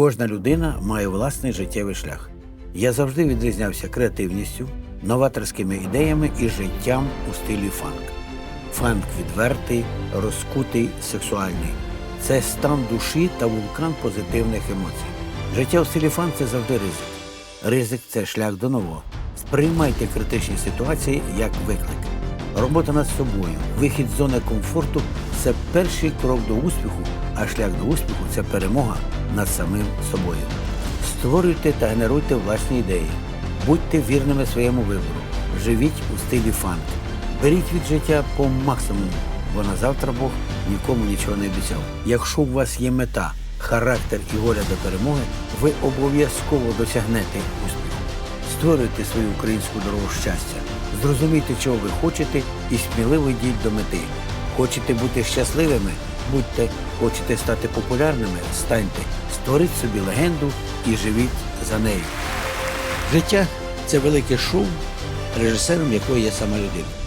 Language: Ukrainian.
Кожна людина має власний життєвий шлях. Я завжди відрізнявся креативністю, новаторськими ідеями і життям у стилі фанк. Фанк відвертий, розкутий, сексуальний. Це стан душі та вулкан позитивних емоцій. Життя у стилі фанк це завжди ризик. Ризик це шлях до нового. Сприймайте критичні ситуації як виклик. Робота над собою, вихід з зони комфорту це перший крок до успіху, а шлях до успіху це перемога над самим собою. Створюйте та генеруйте власні ідеї. Будьте вірними своєму вибору. Живіть у стилі фанк. Беріть від життя по максимуму, бо на завтра Бог нікому нічого не обіцяв. Якщо у вас є мета, характер і воля до перемоги, ви обов'язково досягнете успіху. Створюйте свою українську дорогу щастя. Зрозумійте, чого ви хочете, і сміливо йдіть до мети. Хочете бути щасливими? Будьте, хочете стати популярними? Станьте, створіть собі легенду і живіть за нею. Життя це велике шоу, режисером якої є сама людина.